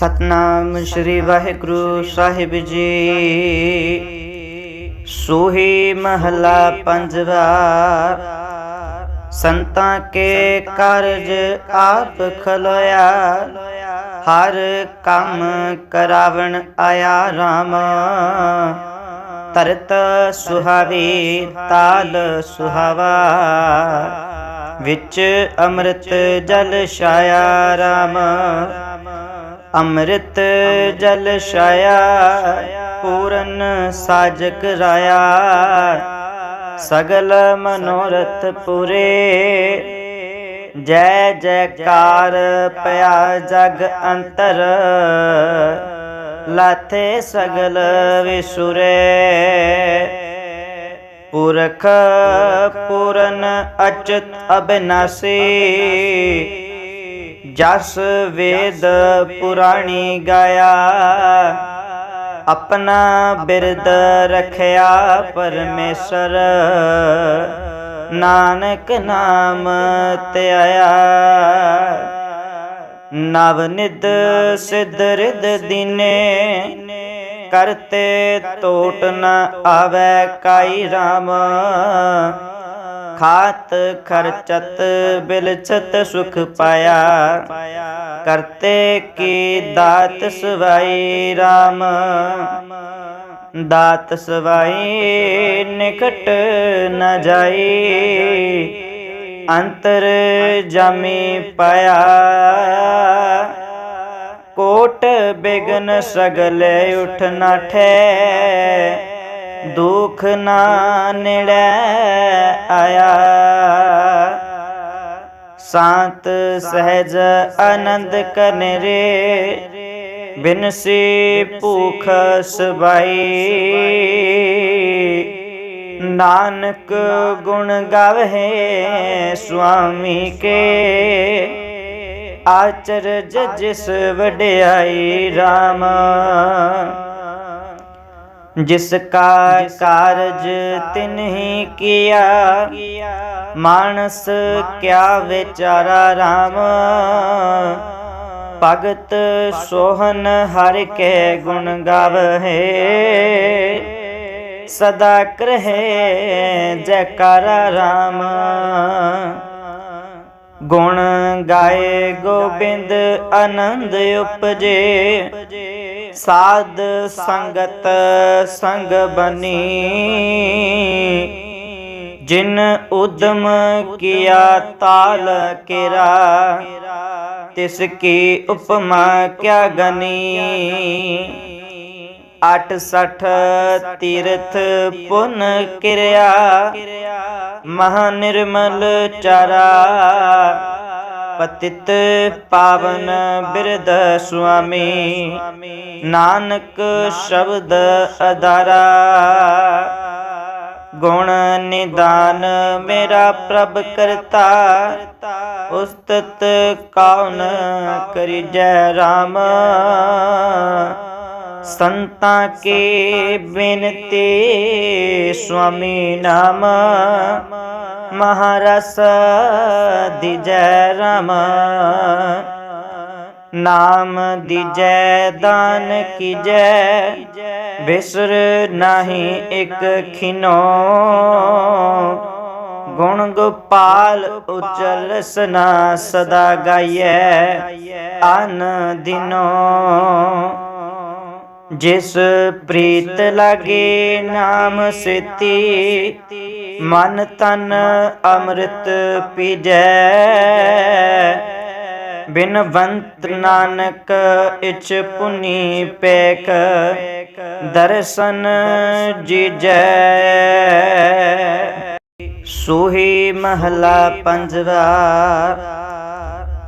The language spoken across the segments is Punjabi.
ਸਤਨਾਮ ਸ੍ਰੀ ਵਾਹਿਗੁਰੂ ਸਾਹਿਬ ਜੀ। ਸੋਹੀ ਮਹਲਾ ਪੰਜਵਾ। ਸੰਤਾਂ ਕੇ ਕਾਰਜ ਆਪ ਖਲੋਇਆ। ਹਰ ਕੰਮ ਕਰਾਵਣ ਆਇਆ RAM ਤਰਤ ਸੁਹਾਵੀ ਤਾਲ ਸੁਹਾਵਾ। ਵਿੱਚ ਅੰਮ੍ਰਿਤ ਜਲ ਛਾਇਆ RAM ਅੰਮ੍ਰਿਤ ਜਲ ਛਾਇਆ, ਪੂਰਨ ਸਾਜਕ ਰਾਇਆ। ਸਗਲ ਮਨੋਰਥ ਪੂਰੇ, ਜੈ ਜੈਕਾਰ ਪਿਆ ਜਗ ਅੰਤਰ। ਲਾਥੇ ਸਗਲ ਵਿਸੁਰੇ, ਪੁਰਖ ਪੂਰਨ ਅਚਤ ਅਬਿਨਾਸੀ। ਜਸ ਵੇਦ ਪੁਰਾਣੀ ਗਾਇਆ, ਆਪਣਾ ਬਿਰਦ ਰਖਿਆ ਪਰਮੇਸ਼ਰ। ਨਾਨਕ ਨਾਮ ਧਿਆਇਆ ਨਵ ਨਿਦ ਸਿਧ ਰਿਦ ਦੀਨੇ। ਕਰਤੇ ਟੋਟ ਨ ਆਵੈ ਕਾਈ ਰਾਮ। ਖਾਤ ਖਰਚਤ ਬਿਲਛਤ ਸੁਖ ਪਾਇਆ। ਕਰਤੇ ਕੀ ਦਾਤ ਸਵਾਈ RAM ਦਾਤ ਸਵਾਈ ਨਿਕਟ ਨ ਜਾਈ। ਅੰਤਰ ਜਾਮੀ ਪਾਇਆ। ਕੋਟ ਬਿਗਨ ਸਗਲੇ ਉਠ ਨਾਠੇ। ਦੁਖ ਨਾ ਨੇੜੇ ਆਇਆ। ਸਾਤ ਸਹਿਜ ਆਨੰਦ ਕਰਨੇ ਰੇ ਬਿਨਸੀ ਭੂਖ ਸਬਾਈ। ਨਾਨਕ ਗੁਣ ਗਾਵੇ ਸੁਆਮੀ ਕੇ, ਆਚਰਜ ਜਿਸ ਵਡਿਆਈ RAM ਜਿਸ ਕਾ ਕਾਰਜ ਤਿਨਹੀ ਕੀਆ ਮਾਨਸ ਕਿਆ ਵਿਚਾਰਾ RAM ਭਗਤ ਸੋਹਨ ਹਰਿ ਕੇ ਗੁਣ ਗਾਵਹਿ ਸਦਾ ਕਰਹਿ ਜੈਕਾਰਾ RAM ਗੁਣ ਗਾਏ ਗੋਬਿੰਦ ਆਨੰਦ ਉਪਜੇ। ਸਾਧ ਸੰਗਤ ਸੰਗ ਬਨੀ। ਜਿਨ ਉਦਮ ਕੀਆ ਤਾਲ ਕੇਰਾ। ਤਿਸ ਕੀ ਉਪਮਾ ਕਿਆ ਗਨੀ। ਅਠ ਸਠ ਤੀਰਥ ਪੁਨ ਕਿਰਿਆ। ਮਹਾ ਨਿਰਮਲ ਚਾਰਾ। ਪਤਿਤ ਪਾਵਨ ਬਿਰਧ ਸੁਆਮੀ। ਨਾਨਕ ਸ਼ਬਦ ਅਦਾਰਾ ਗੁਣ ਨਿਦਾਨ ਮੇਰਾ ਪ੍ਰਭ ਕਰਤਾ। ਉਸਤਤ ਕੌਣ ਕਰੀ ਜੈ RAM ਸੰਤਾਂ ਕੀ ਬਿਨਤੀ ਸੁਆਮੀ ਨਾਮ। ਮਹਾਰਸ ਦਿਜੈ ਰਮ। ਨਾਮ ਦਿਜੈ ਦਾਨ ਕੀਜੈ। ਬਿਸਰ ਨਾਹੀ ਇਕ ਖਿਨੋ। ਗੁਣ ਗੋਪਾਲ ਉਚਲ ਸਨਾ ਸਦਾ ਗਾਈਐ। ਅਨ ਦਿਨੋ। ਜਿਸ ਪ੍ਰੀਤ ਲਾਗੇ ਨਾਮ ਸਿਤੀ, ਮਨ ਤਨ ਅੰਮ੍ਰਿਤ ਪੀਜੈ। ਬਿਨਵੰਤ ਨਾਨਕ ਇਚ ਪੁਨੀ ਪੈਕ ਦਰਸ਼ਨ ਜੀਜੈ। ਸੋਹੀ ਮਹਲਾ ਪੰਜਵਾ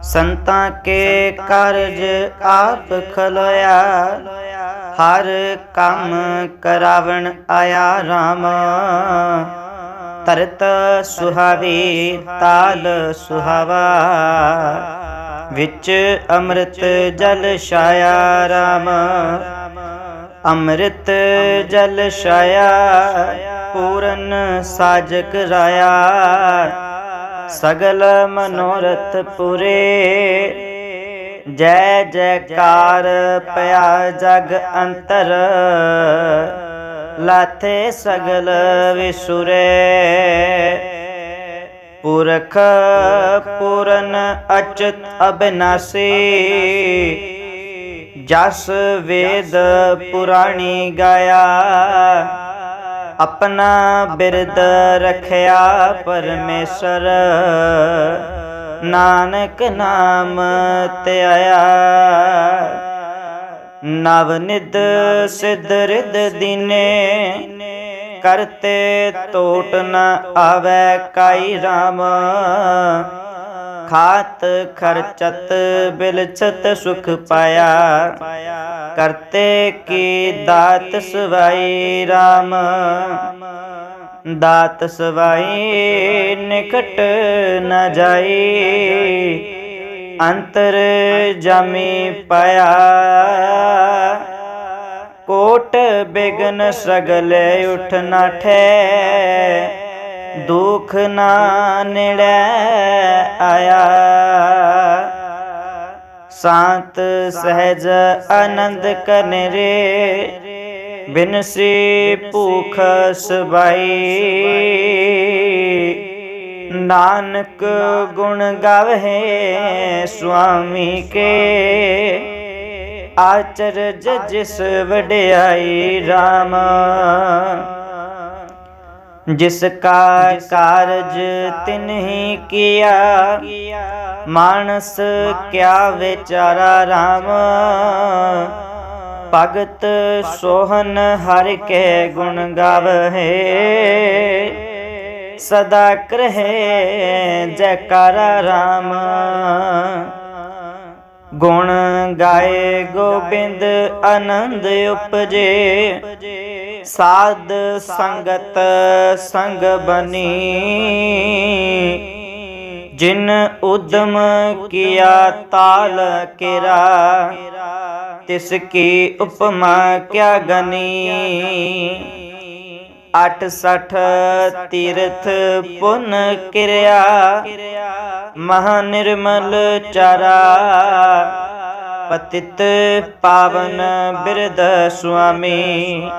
ਸੰਤਾਂ ਕੇ ਕਾਰਜ ਆਪ ਖਲੋਇਆ। ਹਰ ਕੰਮ ਕਰਾਵਣ ਆਇਆ RAM ਤਰਤ ਸੁਹਾਵੀ, ਤਾਲ ਸੁਹਾਵਾ। ਵਿੱਚ ਅੰਮ੍ਰਿਤ ਜਲ ਛਾਇਆ RAM ਅੰਮ੍ਰਿਤ ਜਲ ਛਾਇਆ, ਪੂਰਨ ਸਾਜਕ ਰਾਇਆ। ਸਗਲ ਮਨੋਰਥ ਪੂਰੇ। ਜੈ ਜੈਕਾਰ ਪਿਆ ਜਗ ਅੰਤਰ। ਲਾਥੇ ਸਗਲ ਵਿਸੁਰੇ। ਪੁਰਖ ਪੂਰਨ ਅਚਤ ਅਬਿਨਾਸੀ। ਜਸ ਵੇਦ ਪੁਰਾਣੀ ਗਾਇਆ। ਆਪਣਾ ਬਿਰਦ ਰਖਿਆ ਪਰਮੇਸ਼ਰ। ਨਾਨਕ ਨਾਮ ਧਿਆਇਆ ਨਵ ਨਿਦ ਸਿਧ ਰਿਦ ਦੀਨੇ। ਕਰਤੇ ਟੋਟ ਨ ਆਵੈ ਕਾਈ ਰਾਮ। ਖਾਤ ਖਰਚਤ ਬਿਲਛਤ ਸੁਖ ਪਾਇਆ। ਕਰਤੇ ਕੀ ਦਾਤ ਸਵਾਈ RAM ਦਾਤ ਸਵਾਈ ਨਿਕਟ ਨ ਜਾਈ। ਅੰਤਰ ਜਾਮੀ ਪਾਇਆ। ਕੋਟ ਬਿਗਨ ਸਗਲੇ ਉਠ ਨਾਠੇ ਦੁਖ ਨਾ ਨੇੜੇ ਆਇਆ। ਸ਼ਾਂਤ ਸਹਿਜ ਆਨੰਦ ਕਰਨੇ ਰੇ। ਬਿਨ ਸੇ ਭੂਖ ਸਬਾਈ। ਨਾਨਕ ਗੁਣ ਗਾਵੇ ਸੁਆਮੀ ਕੇ। ਆਚਰਜ ਜਿਸ ਵਡਿਆਈ RAM ਜਿਸ ਕਾ ਕਾਰਜ ਤਿਨਹੀ ਕੀਆ। ਮਾਨਸ ਕਿਆ ਵਿਚਾਰਾ RAM ਭਗਤ ਸੋਹਨ ਹਰਿ ਕੇ ਗੁਣ ਗਾਵਹਿ ਸਦਾ ਕਰਹਿ ਜੈਕਾਰਾ RAM ਗੁਣ ਗਾਏ ਗੋਬਿੰਦ ਆਨੰਦ ਉਪਜੇ। ਸਾਧ ਸੰਗਤ ਸੰਗ ਬਨੀ। ਜਿਨ ਉਦਮ ਕੀਆ ਤਾਲ ਕਿਰਾ, ਤਿਸ ਕੀ ਉਪਮਾ ਕਿਆ ਗਨੀ। ਅਠ ਸਠ ਤੀਰਥ ਪੁਨ ਕਿਰਿਆ ਮਹਾ ਨਿਰਮਲ ਚਾਰਾ। ਪਤਿਤ ਪਾਵਨ ਬਿਰਦ ਸੁਆਮੀ,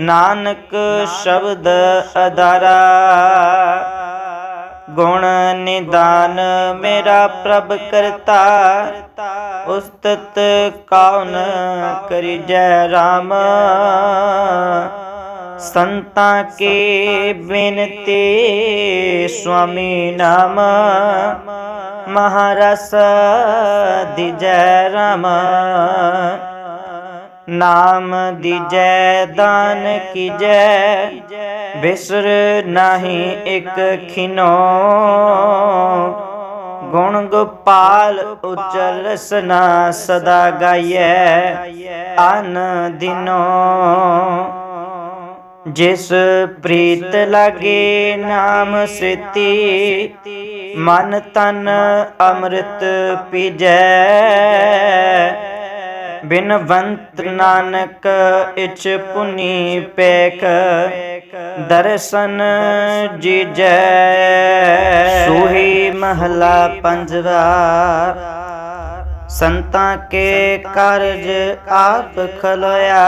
ਨਾਨਕ ਸ਼ਬਦ ਅਧਾਰਾ। ਗੁਣ ਨਿਦਾਨ ਮੇਰਾ ਪ੍ਰਭ ਕਰਤਾ, ਉਸਤਤ ਕੌਣ ਕਰੀ ਜੈ ਰਾਮ। ਸੰਤਾਂ ਕੀ ਬੇਨਤੀ ਸੁਆਮੀ ਨਾਮ। ਮਹਾਰਸ ਦਿਜੈ ਰਾਮ। ਨਾਮ ਦਿਜੈ ਦਾਨ ਕੀਜੈ। ਬਿਸਰ ਨਹੀਂ ਇਕ ਖਿਨੋ। ਗੁਣ ਗੋਪਾਲ ਉਚਲ ਰਸਨਾ ਸਦਾ ਗਾਈਐ। ਅਨ ਦਿਨੋ। ਜਿਸ ਪ੍ਰੀਤ ਲਾਗੇ ਨਾਮ ਸ੍ਰਿਤੀ ਮਨ ਤਨ ਅੰਮ੍ਰਿਤ ਪੀਜੈ। ਬਿਨਵੰਤ ਨਾਨਕ ਇਚ ਪੁਨੀ ਪੇਖ ਦਰਸ਼ਨ ਜੀਜੈ। ਸੋਹੀ ਮਹਲਾ ਪੰਜਵਾ ਸੰਤਾਂ ਕੇ ਕਾਰਜ ਆਪ ਖਲੋਇਆ।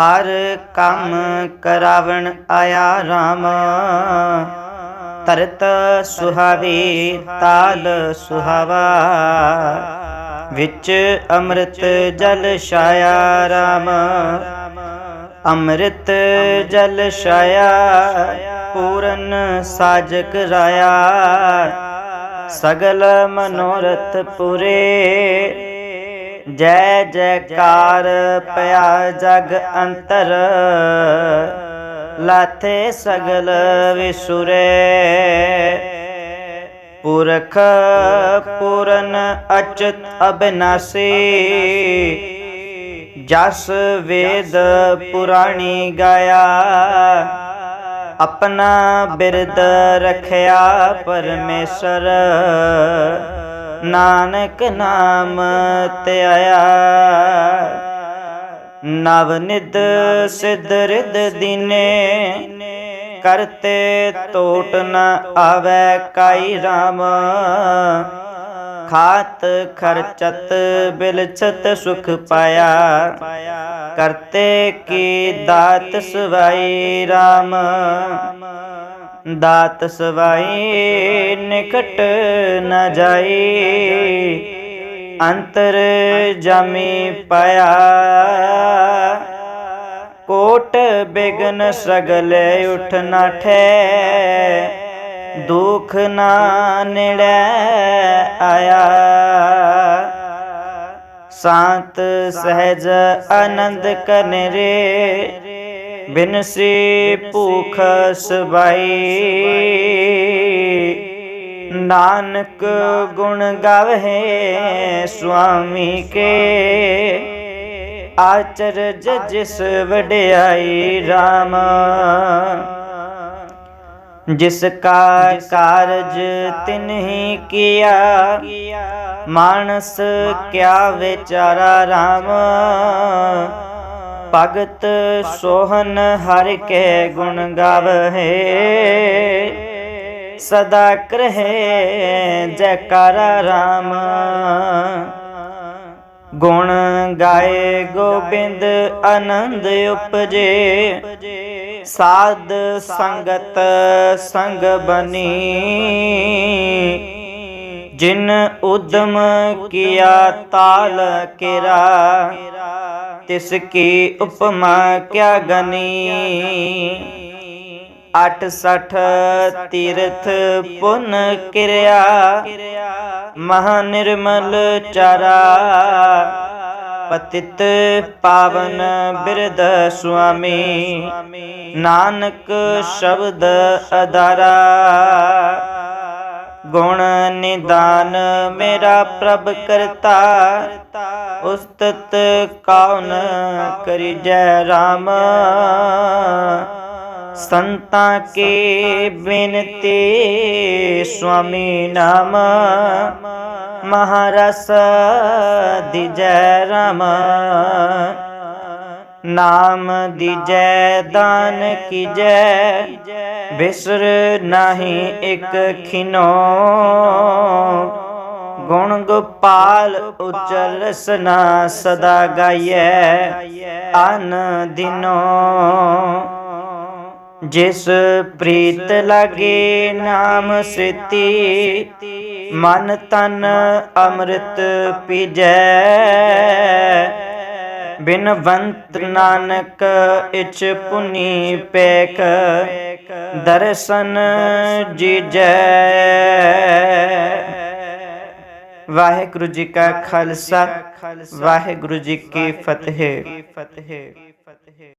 ਹਰ ਕੰਮ ਕਰਾਵਣ ਆਇਆ RAM ਤਰਤ ਸੁਹਾਵੀ, ਤਾਲ ਸੁਹਾਵਾ। ਵਿੱਚ ਅੰਮ੍ਰਿਤ ਜਲ ਛਾਇਆ RAM ਅੰਮ੍ਰਿਤ ਜਲ ਛਾਇਆ, ਪੂਰਨ ਸਾਜਕ ਰਾਇਆ। ਸਗਲ ਮਨੋਰਥ ਪੁਰੇ ਜੈ ਜੈਕਾਰ ਪਿਆ ਜਗ ਅੰਤਰ, ਲਾਥੇ ਸਗਲ ਵਿਸੁਰੇ। ਪੁਰਖ ਪੂਰਨ ਅਚਤ ਅਬਿਨਾਸੀ, ਜਸ ਵੇਦ ਪੁਰਾਣੀ ਗਾਇਆ। ਆਪਣਾ ਬਿਰਦ ਰਖਿਆ ਪਰਮੇਸ਼ਰ ਨਾਨਕ ਨਾਮ ਧਿਆਇਆ ਨਵ ਨਿਦ ਸਿਧ ਰਿਦ ਦੀਨੇ, ਕਰਤੇ ਟੋਟ ਨ ਆਵੈ ਕਾਈ ਰਾਮ। ਖਾਤ ਖਰਚਤ ਬਿਲਛਤ ਸੁਖ ਪਾਇਆ, ਕਰਤੇ ਕੀ ਦਾਤ ਸਵਾਈ RAM ਦਾਤ ਸਵਾਈ, ਨਿਕਟ ਨਾ ਜਾਈ। ਅੰਤਰ ਜਾਮੀ ਪਾਇਆ। ਕੋਟ ਬਿਗਨ ਸਗਲੇ ਉਠ ਨਾਠੇ ਦੁਖ ਨਾ ਨੇੜੇ ਆਇਆ। ਸ਼ਾਂਤ ਸਹਿਜ ਆਨੰਦ ਕਰਨ ਰੇ ਕਨਰੇ ਬਿਨਸੀ ਭੂਖ ਸਬਾਈ ਨਾਨਕ ਗੁਣ ਗਾਵੇ ਸੁਆਮੀ ਕੇ। ਆਚਰਜ ਜਿਸ ਵਡਿਆਈ RAM ਜਿਸ ਕਾ ਕਾਰਜ ਤਿਨਹੀ ਕੀਆ। ਮਾਨਸ ਕਿਆ ਵਿਚਾਰਾ RAM ਭਗਤ ਸੋਹਨ ਹਰ ਕੇ ਗੁਣ ਗਾਵਹਿ ਸਦਾ ਕਰਹਿ ਜੈਕਾਰਾ RAM ਗੁਣ ਗਾਏ ਗੋਬਿੰਦ ਆਨੰਦ ਉਪਜੇ। ਸਾਧ ਸੰਗਤ ਸੰਗ ਬਨੀ। ਜਿਨ ਉਦਮ ਕੀਆ ਤਾਲ ਕੇਰਾ। ਤਿਸ ਕੀ ਉਪਮਾ ਕਿਆ ਗਨੀ? ਅਠ ਤੀਰਥ ਪੁਨ ਕਿਰਿਆ ਮਹਾ ਨਿਰਮਲ ਚਾਰਾ। ਪਤਿਤ ਪਾਵਨ ਬਿਰਧ ਸੁਆਮੀ, ਨਾਨਕ ਸ਼ਬਦ ਅਧਾਰਾ। ਗੁਣ ਨਿਦਾਨ ਮੇਰਾ ਪ੍ਰਭ ਕਰਤਾ, ਉਸਤਤ ਕੌਣ ਕਰੀ ਜੈ RAM ਸੰਤਾਂ ਕੀ ਬੇਨਤੀ ਸੁਆਮੀ ਨਾਮ? ਮਹਾਰਸ ਦਿਜੈ ਰਾਮ। ਨਾਮ ਦਿਜੈ ਦਾਨ ਕੀਜੈ। ਬਿਸਰ ਨਾਹੀ ਇਕ ਖਿਨੋ। ਗੁਣ ਗੋਪਾਲ ਉਚਲ ਸਨਾ ਸਦਾ ਗਾਈਐ। ਅਨ ਦਿਨੋ। ਜਿਸ ਪ੍ਰੀਤ ਲਾਗੇ ਨਾਮ ਸ੍ਰਿਤੀ ਮਨ ਤਨ ਅੰਮ੍ਰਿਤ ਪੀਜੈ। ਬਿਨਵੰਤ ਨਾਨਕ ਇਚ ਪੁਨੀ ਪੇਖ, ਦਰਸ਼ਨ ਜੀਜੈ। ਵਾਹਿਗੁਰੂ ਜੀ ਕਾ ਖਾਲਸਾ, ਵਾਹਿਗੁਰੂ ਜੀ ਕੀ ਫਤਿਹ।